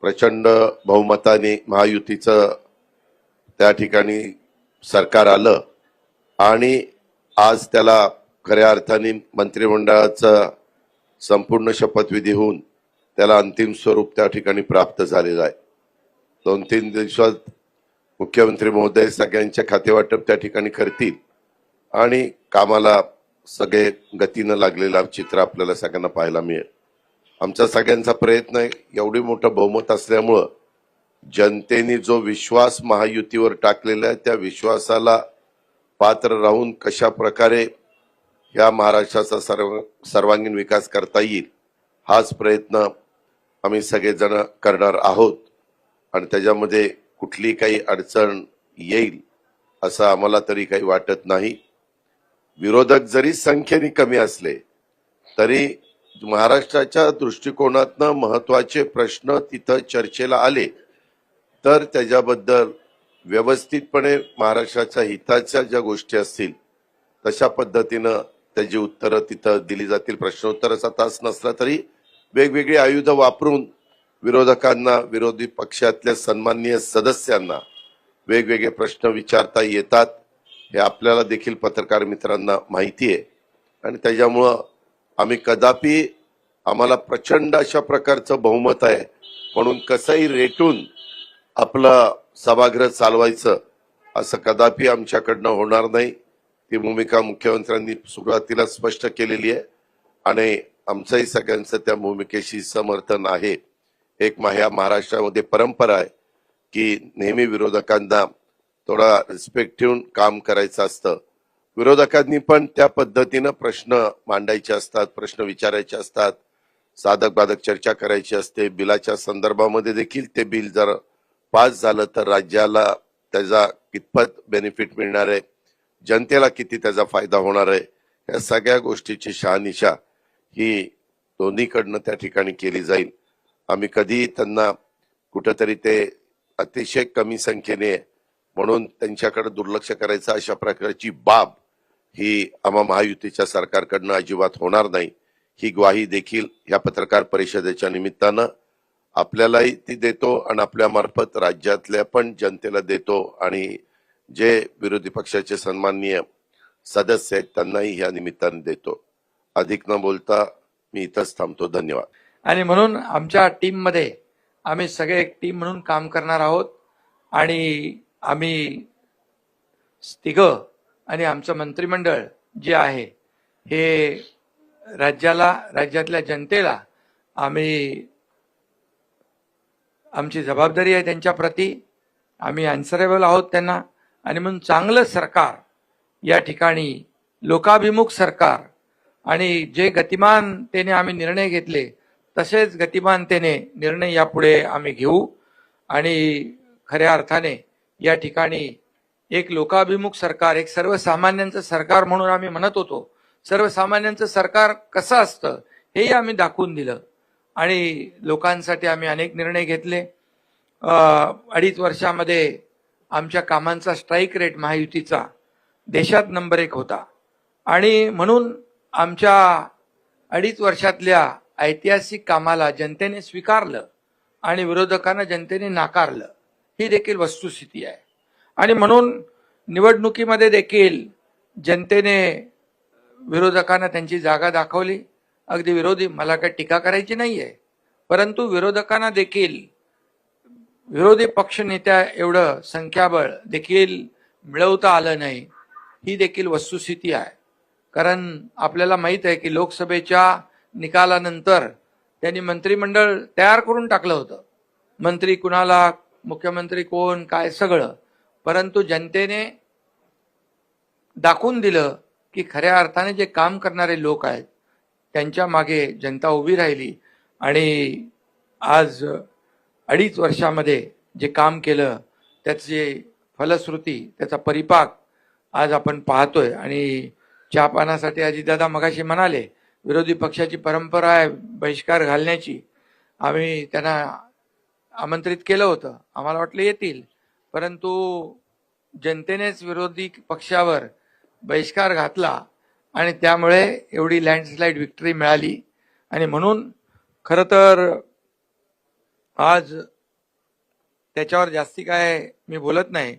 प्रचंड बहुमताने महायुतीचं त्या ठिकाणी सरकार आलं आणि आज त्याला खऱ्या अर्थाने मंत्रिमंडळाचं संपूर्ण शपथविधी होऊन त्याला अंतिम स्वरूप त्या ठिकाणी प्राप्त झालेलं आहे. दोन तीन दिवसात मुख्यमंत्री महोदय सगळ्यांच्या खातेवाटप त्या ठिकाणी करतील आणि कामाला सगळे गतीनं लागलेलं चित्र आपल्याला सगळ्यांना पाहायला मिळेल. आमचा सगळ्यांचा प्रयत्न आहे. एवढी मोठं बहुमत असल्यामुळं जनतेने जो विश्वास महायुतीवर टाकलेला आहे त्या विश्वासाला पात्र राहून कशा प्रकारे या महाराष्ट्राचा सर्व सर्वांगीण विकास करता येईल हाच प्रयत्न आम्ही सगळेजण करणार आहोत. आणि त्याच्यामध्ये कुठली काही अडचण येईल असं आम्हाला तरी काही वाटत नाही. विरोधक जरी संख्येने कमी असले तरी महाराष्ट्राच्या दृष्टिकोनातनं महत्त्वाचे प्रश्न तिथं चर्चेला आले तर त्याच्याबद्दल व्यवस्थितपणे महाराष्ट्राच्या हिताच्या ज्या गोष्टी असतील तशा पद्धतीनं त्याची उत्तरं तिथं दिली जातील. प्रश्नोत्तराचा तास नसला तरी वेगवेगळी आयुधं वापरून विरोधकांना विरोधी पक्षातल्या सन्माननीय सदस्यांना वेगवेगळे प्रश्न विचारता येतात हे आपल्याला देखील पत्रकार मित्रांना माहिती आहे. आणि त्याच्यामुळं आम्ही कदापि आम्हाला प्रचंड अशा प्रकारचं बहुमत आहे. म्हणून कसंही रेटून आपलं सभागृह चालवायचं असं कदापि आमच्याकडनं होणार नाही. ती भूमिका मुख्यमंत्र्यांनी सुरुवातीला स्पष्ट केलेली आहे. आणि आमचंही सगळ्यांचं त्या भूमिकेशी समर्थन आहे. एक ह्या महाराष्ट्रामध्ये परंपरा आहे की नेहमी विरोधकांना थोडा रिस्पेक्ट ठेवून काम करायचं असतं. विरोधकांनी पण त्या पद्धतीनं प्रश्न मांडायचे असतात प्रश्न विचारायचे असतात. साधक बाधक चर्चा करायची असते. बिलाच्या संदर्भामध्ये देखील ते बिल जर पास झालं तर राज्याला त्याचा कितपत बेनिफिट मिळणार आहे? जनतेला किती त्याचा फायदा होणार आहे? या सगळ्या गोष्टीची शहानिशा ही दोन्हीकडनं त्या ठिकाणी केली जाईल. आम्ही कधीही त्यांना कुठंतरी ते अतिशय कमी संख्येने म्हणून त्यांच्याकडे दुर्लक्ष करायचं अशा प्रकारची बाब ही आम्हा महायुतीच्या सरकारकडनं अजिबात होणार नाही. ही ग्वाही देखील या पत्रकार परिषदेच्या निमित्तानं आपल्यालाही ती देतो आणि आपल्या मार्फत राज्यातल्या पण जनतेला देतो आणि जे विरोधी पक्षाचे सन्माननीय सदस्य आहेत त्यांनाही या निमित्ताने देतो. अधिक न बोलता मी इथंच थांबतो. धन्यवाद. आणि म्हणून आमच्या टीममध्ये आम्ही सगळे एक टीम म्हणून काम करणार आहोत आणि आम्ही तिघं आणि आमचं मंत्रिमंडळ जे आहे हे राज्याला राज्यातल्या जनतेला आम्ही आमची जबाबदारी आहे त्यांच्या प्रती. आम्ही अन्सरेबल आहोत त्यांना. आणि म्हणून चांगलं सरकार या ठिकाणी लोकाभिमुख सरकार आणि जे गतिमानतेने आम्ही निर्णय घेतले तसेच गतिमानतेने निर्णय यापुढे आम्ही घेऊ. आणि खऱ्या अर्थाने या ठिकाणी एक लोकाभिमुख सरकार एक सर्वसामान्यांचं सरकार म्हणून आम्ही म्हणत होतो. सर्वसामान्यांचं सरकार कसं असतं हेही आम्ही दाखवून दिलं. आणि लोकांसाठी आम्ही अनेक निर्णय घेतले. अडीच वर्षामध्ये आमच्या कामांचा स्ट्राईक रेट महायुतीचा देशात नंबर एक होता. आणि म्हणून आमच्या अडीच वर्षातल्या ऐतिहासिक कामाला जनतेने स्वीकारलं आणि विरोधकांना जनतेने नाकारलं. ही देखील वस्तुस्थिती आहे. आणि म्हणून निवडणुकीमध्ये देखील जनतेने विरोधकांना त्यांची जागा दाखवली. अगदी विरोधी मला काही टीका करायची नाही आहे परंतु विरोधकांना देखील विरोधी पक्षनेत्या एवढं संख्याबळ देखील मिळवता आलं नाही. ही देखील वस्तुस्थिती आहे. कारण आपल्याला माहीत आहे की लोकसभेच्या निकालानंतर त्यांनी मंत्रिमंडळ तयार करून टाकलं होतं. मंत्री कुणाला मुख्यमंत्री कोण काय सगळं. परंतु जनतेने दाखवून दिलं की खऱ्या अर्थाने जे काम करणारे लोक आहेत त्यांच्या मागे जनता उभी राहिली. आणि आज अडीच वर्षामध्ये जे काम केलं त्याची फलश्रुती त्याचा परिपाक आज आपण पाहतोय. आणि चहापानासाठी अजितदादा मगाशी म्हणाले विरोधी पक्षाची परंपरा आहे बहिष्कार घालण्याची. आम्ही त्यांना आमंत्रित केलं होतं. आम्हाला वाटलं येतील. परंतु जनतेनेच विरोधी पक्षावर बहिष्कार घातला आणि त्यामुळे एवढी लँडस्लाईड विक्टरी मिळाली. आणि म्हणून खरं तर आज त्याच्यावर जास्ती काय मी बोलत नाही.